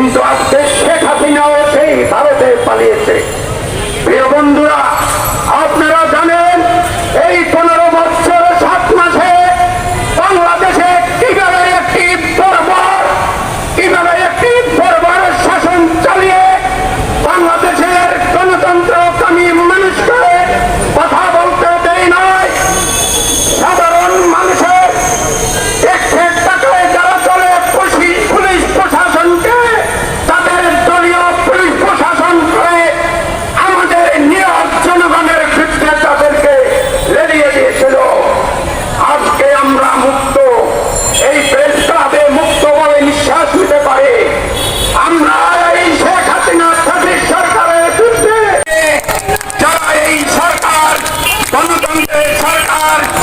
কিন্তু আজকে শেখ হাসিনাও সেই ভারতে পালিয়েছে। প্রিয় বন্ধুরা সরকার